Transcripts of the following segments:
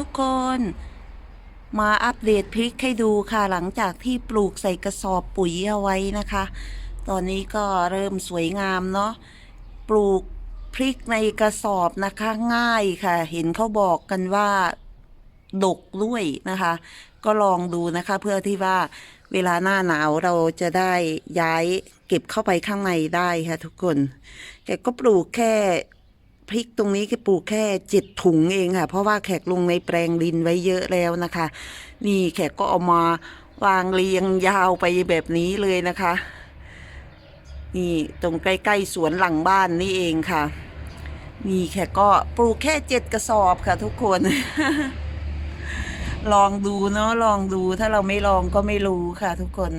ทุกคน มาอัปเดตพริกให้ดูค่ะหลังจากที่ปลูกใส่กระสอบปุ๋ยเอาไว้นะคะ ตอนนี้ก็เริ่มสวยงามเนาะปลูกพริกในกระสอบนะคะง่ายค่ะ เห็นเขาบอกกันว่าดกด้วยนะคะ ก็ลองดูนะคะ เพื่อที่ว่าเวลาหน้าหนาวเราจะได้ย้ายเก็บเข้าไปข้างในได้ค่ะทุกคนแกก็ปลูกแค่ พริกตรงนี้แกปลูกแค่เจ็ดถุงเองค่ะ เพราะว่าแขกลงในแปลงดินไว้เยอะแล้วนะคะ นี่แขกก็เอามาวางเรียงยาวไปแบบนี้เลยนะคะ นี่ตรงใกล้ๆสวนหลังบ้านนี่เองค่ะ นี่แขกก็ปลูกแค่เจ็ดกระสอบค่ะ ทุกคน ลองดูเนาะลองดูถ้าเราไม่ลองก็ไม่รู้ค่ะ ทุกคน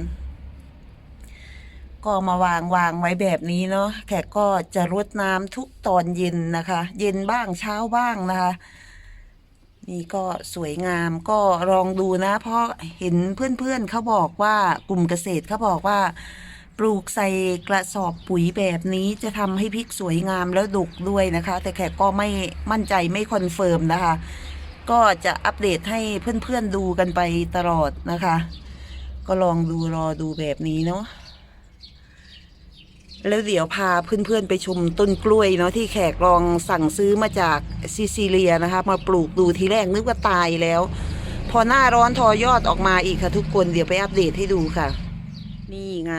ก็มาวางวางไว้แบบนี้เนาะแขกก็จะรดน้ำทุกตอนเย็นนะคะ เย็นบ้างเช้าบ้างนะคะ นี่ก็สวยงามก็ลองดูนะ เพราะเห็นเพื่อนๆเขาบอกว่ากลุ่มเกษตรเขาบอกว่า ปลูกใส่กระสอบปุ๋ยแบบนี้จะทำให้พริกสวยงามแล้วดกด้วยนะคะ แต่แขกก็ไม่มั่นใจไม่คอนเฟิร์มนะคะ ก็จะอัปเดตให้เพื่อนๆดูกันไปตลอดนะคะ ก็ลองดูรอดูแบบนี้เนาะ แล้วเดี๋ยวพาเพื่อนๆไปชมต้นกล้วยเนาะที่แขกลองสั่งซื้อมาจากซิซิเลียนะคะ มาปลูกดูทีแรกนึกว่าตายแล้ว พอหน้าร้อนทอยอดออกมาอีกค่ะทุกคนเดี๋ยวไปอัปเดตให้ดูค่ะ นี่ไง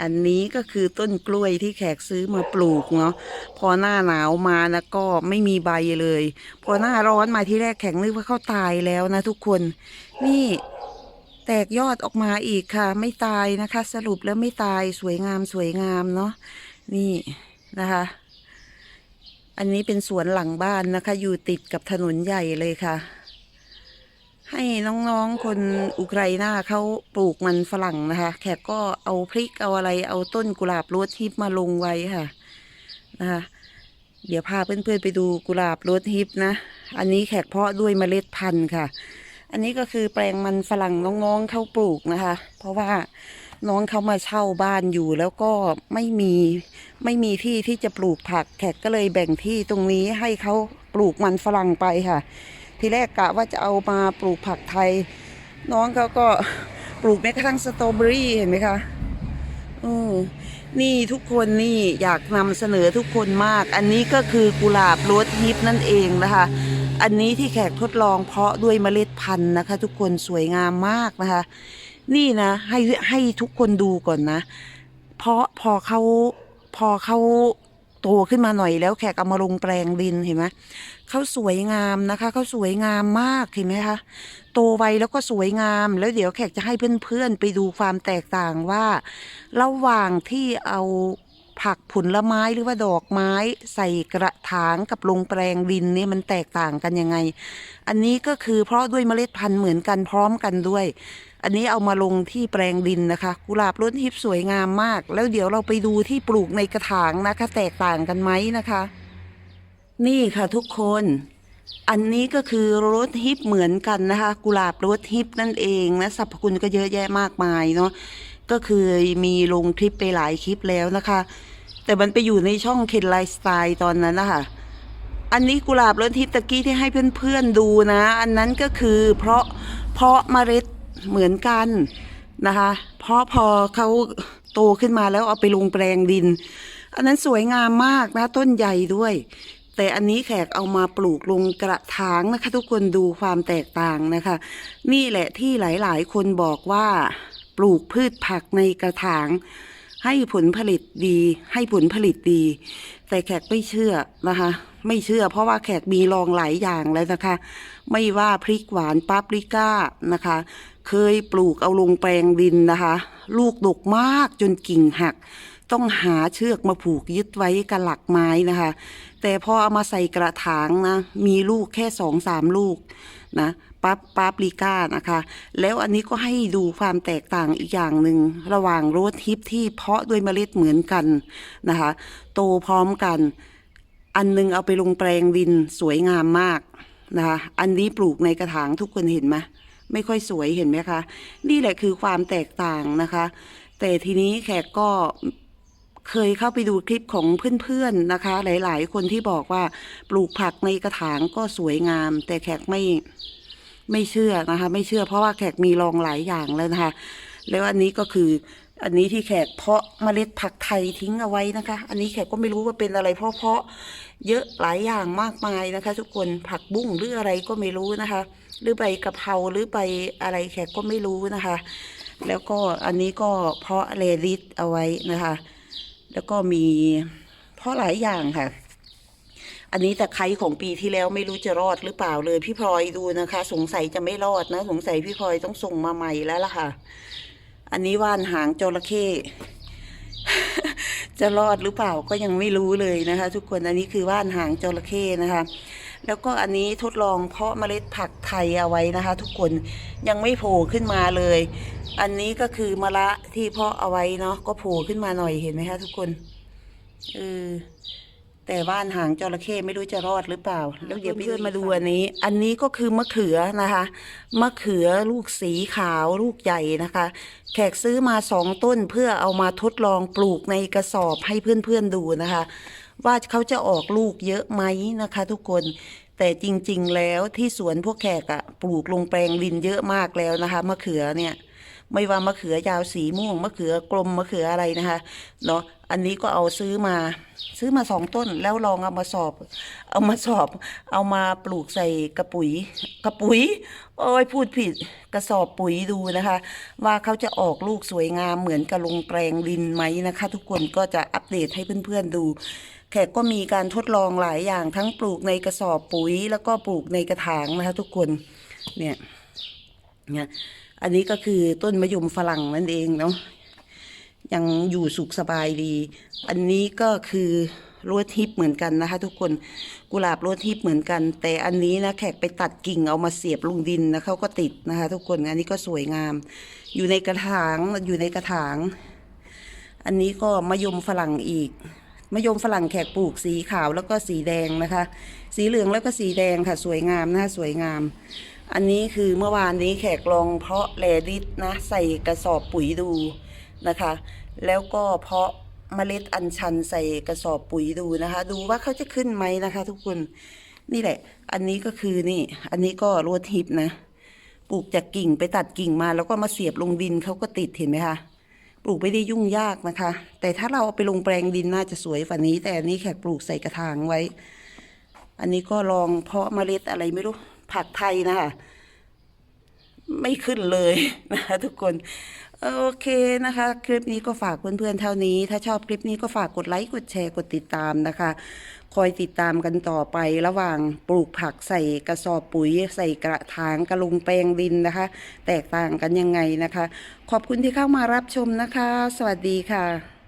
อันนี้ก็คือต้นกล้วยที่แขกซื้อมาปลูกเนาะพอหน้าหนาวมานะก็ไม่มีใบเลย พอหน้าร้อนมาที่แรกแขกนึกว่าเขาตายแล้วนะทุกคน นี่ แตกยอดออกมาอีกค่ะ ไม่ตายนะคะ สรุปแล้วไม่ตายสวยงามสวยงามเนาะนี่นะคะ อันนี้เป็นสวนหลังบ้านนะคะ อยู่ติดกับถนนใหญ่เลยค่ะ ให้น้องๆคนอุกไรนาเขาปลูกมันฝรั่งนะคะ แขกก็เอาพริกเอาอะไร เอาต้นกุหลาบรสฮิปมาลงไว้ค่ะนะคะเดี๋ยวพาเพื่อนๆไปดูกุหลาบรสฮิปนะ อันนี้แขกเพาะด้วยเมล็ดพันธุ์ค่ะ อันนี้ก็คือแปลงมันฝรั่งน้องๆเขาปลูกนะคะ เพราะว่าน้องเขามาเช่าบ้านอยู่แล้วก็ไม่มีไม่มีที่ที่จะปลูกผักแขกก็เลยแบ่งที่ตรงนี้ให้เขาปลูกมันฝรั่งไปค่ะ ทีแรกกะว่าจะเอามาปลูกผักไทย น้องเขาก็ปลูกแม้กระทั่งสตรอเบอรี่เห็นไหมคะอือนี่ทุกคนนี่อยากนำเสนอทุกคนมาก อันนี้ก็คือกุหลาบรสฮิปนั่นเองนะคะ อันนี้ที่แขกทดลองเพาะด้วยเมล็ดพันธุ์นะคะ ทุกคนสวยงามมากนะคะ นี่นะให้ให้ทุกคนดูก่อนนะ เพราะพอเขาพอเขาโตขึ้นมาหน่อยแล้วแขกเอามาลงแปลงดินเห็นไหมเขาสวยงามนะคะเขาสวยงามมากเห็นไหมคะโตไวแล้วก็สวยงาม แล้วเดี๋ยวแขกจะให้เพื่อนๆไปดูความแตกต่างว่า ระหว่างที่เอา ผักผลไม้หรือว่าดอกไม้ ใส่กระถางกับลงแปลงดินเนี่ยมันแตกต่างกันยังไง อันนี้ก็คือเพราะด้วยเมล็ดพันธุ์เหมือนกันพร้อมกันด้วย อันนี้เอามาลงที่แปลงดินนะคะ กุหลาบรสฮิปสวยงามมาก แล้วเดี๋ยวเราไปดูที่ปลูกในกระถางนะคะ แตกต่างกันไหมนะคะ นี่ค่ะทุกคนอันนี้ก็คือรสฮิปเหมือนกันนะคะ กุหลาบรสฮิปนั่นเองนะสรรพคุณก็เยอะแยะมากมายเนาะก็คือมีลงคลิปไปหลายคลิปแล้วนะคะ แต่มันไปอยู่ในช่องเคนไลฟ์สไตล์ตอนนั้นนะคะอันนี้กุหลาบรสฮิปตะกี้ที่ให้เพื่อนๆดูนะ อันนั้นก็คือเพราะเพราะเมล็ดเหมือนกันนะคะ เพราะพอเขาโตขึ้นมาแล้วเอาไปลงแปลงดิน อันนั้นสวยงามมากนะต้นใหญ่ด้วย แต่อันนี้แขกเอามาปลูกลงกระถางนะคะ ทุกคนดูความแตกต่างนะคะ นี่แหละที่หลายๆ คนบอกว่า ปลูกพืชผักในกระถาง ให้ผลผลิตดี ให้ผลผลิตดี แต่แขกไม่เชื่อนะคะ ไม่เชื่อเพราะว่าแขกมีลองหลายอย่างแล้วนะคะ ไม่ว่าพริกหวานปาปริก้านะคะ เคยปลูกเอาลงแปลงดินนะคะ ลูกดกมากจนกิ่งหัก ต้องหาเชือกมาผูกยึดไว้กับหลักไม้นะคะ แต่พอเอามาใส่กระถางนะ มีลูกแค่สองสามลูก นะปั๊บปาปริก้านะคะ แล้วอันนี้ก็ให้ดูความแตกต่างอีกอย่างหนึ่งระหว่างโรสฮิปที่เพาะด้วยเมล็ดเหมือนกันนะคะ โตพร้อมกัน อันหนึงเอาไปลงแปลงดินสวยงามมากนะคะอันนี้ปลูกในกระถางทุกคนเห็นไหมไม่ค่อยสวยเห็นไหมคะ นี่แหละคือความแตกต่างนะคะ แต่ทีนี้แขกก็ เคยเข้าไปดูคลิปของเพื่อนๆนะคะ หลายๆ คนที่บอกว่าปลูกผักในกระถางก็สวยงาม แต่แขกไม่ไม่เชื่อนะคะ ไม่เชื่อเพราะว่าแขกมีลองหลายอย่างแล้วนะคะ แล้วอันนี้ก็คืออันนี้ที่แขกเพาะเมล็ดผักไทยทิ้งเอาไว้นะคะ อันนี้แขกก็ไม่รู้ว่าเป็นอะไรเพราะเพาะเยอะหลายอย่างมากมายนะคะ ทุกคนผักบุ้งหรืออะไรก็ไม่รู้นะคะ หรือใบกะเพราหรือใบอะไรแขกก็ไม่รู้นะคะ แล้วก็อันนี้ก็เพาะเลดิสเอาไว้นะคะ แล้วก็มีเพาะหลายอย่างค่ะ อันนี้ตะไคร้ของปีที่แล้วไม่รู้จะรอดหรือเปล่าเลย พี่พลอยดูนะคะ สงสัยจะไม่รอดนะ สงสัยพี่พลอยต้องส่งมาใหม่แล้วล่ะค่ะ อันนี้ว่านหางจระเข้จะรอดหรือเปล่าก็ยังไม่รู้เลยนะคะ ทุกคนอันนี้คือว่านหางจระเข้นะคะ แล้วก็อันนี้ทดลองเพาะเมล็ดผักไทยเอาไว้นะคะ ทุกคนยังไม่โผล่ขึ้นมาเลย อันนี้ก็คือมะระที่เพาะเอาไว้เนาะก็โผล่ขึ้นมาหน่อยเห็นไหมคะทุกคนเออแต่ว่านหางจระเข้ไม่รู้จะรอดหรือเปล่า แล้วเดี๋ยวเพื่อนมาดูอันนี้ อันนี้ก็คือมะเขือนะคะมะเขือลูกสีขาวลูกใหญ่นะคะ แขกซื้อมาสองต้นเพื่อเอามาทดลองปลูกในกระสอบให้เพื่อนๆดูนะคะ ว่าเขาจะออกลูกเยอะไหมนะคะ ทุกคนแต่จริง ๆ แล้วที่สวนพวกแขกอะปลูกลงแปลงดินเยอะมากแล้วนะคะมะเขือเนี่ยไม่ว่ามะเขือยาวสีม่วงมะเขือกลมมะเขืออะไรนะคะเนาะอันนี้ก็เอาซื้อมาซื้อมาสองต้นแล้วลองเอามาสอบ เอามาสอบ เอามาปลูกใส่กระปุ๋ยกระปุ๋ยโอ้ยพูดผิดกระสอบปุ๋ยดูนะคะ ว่าเขาจะออกลูกสวยงามเหมือนกับลงแปลงดินไหมนะคะ ทุกคนก็จะอัปเดตให้เพื่อนๆดู แขกก็มีการทดลองหลายอย่างทั้งปลูกในกระสอบปุ๋ย แล้วก็ปลูกในกระถางนะคะทุกคนเนี่ยเนี่ยอันนี้ก็คือต้นมะยมฝรั่งนั่นเองเนาะยังอยู่สุขสบายดี อันนี้ก็คือลวดทิพย์เหมือนกันนะคะ ทุกคนกุหลาบลวดทิพย์เหมือนกัน แต่อันนี้นะแขกไปตัดกิ่งเอามาเสียบลงดินนะเขาก็ติดนะคะ ทุกคนอันนี้ก็สวยงาม อยู่ในกระถางอยู่ในกระถาง อันนี้ก็มะยมฝรั่งอีก มะยมฝรั่งแขกปลูกสีขาวแล้วก็สีแดงนะคะ สีเหลืองแล้วก็สีแดงค่ะ สวยงามนะสวยงาม อันนี้คือเมื่อวานนี้แขกลองเพาะแลดิสนะใส่กระสอบปุ๋ยดูนะคะ แล้วก็เพาะเมล็ดอัญชันใส่กระสอบปุ๋ยดูนะคะ ดูว่าเขาจะขึ้นไหมนะคะ ทุกคนนี่แหละ อันนี้ก็คือนี่ อันนี้ก็รวดทิพย์นะ ปลูกจากกิ่งไปตัดกิ่งมา แล้วก็มาเสียบลงดินเขาก็ติดเห็นไหมคะ ปลูกไม่ได้ยุ่งยากนะคะ แต่ถ้าเราเอาไปลงแปลงดินน่าจะสวยฝันนี้ แต่อันนี้แขกปลูกใส่กระถางไว้ อันนี้ก็ลองเพาะเมล็ดอะไรไม่รู้ผักไทยนะคะไม่ขึ้นเลยนะคะทุกคน โอเคนะคะ คลิปนี้ก็ฝากเพื่อนๆเท่านี้ ถ้าชอบคลิปนี้ก็ฝากกดไลค์กดแชร์กดติดตามนะคะ คอยติดตามกันต่อไประหว่างปลูกผักใส่กระสอบปุ๋ย ใส่กระถางกระลงแปลงดินนะคะ แตกต่างกันยังไงนะคะ ขอบคุณที่เข้ามารับชมนะคะ สวัสดีค่ะ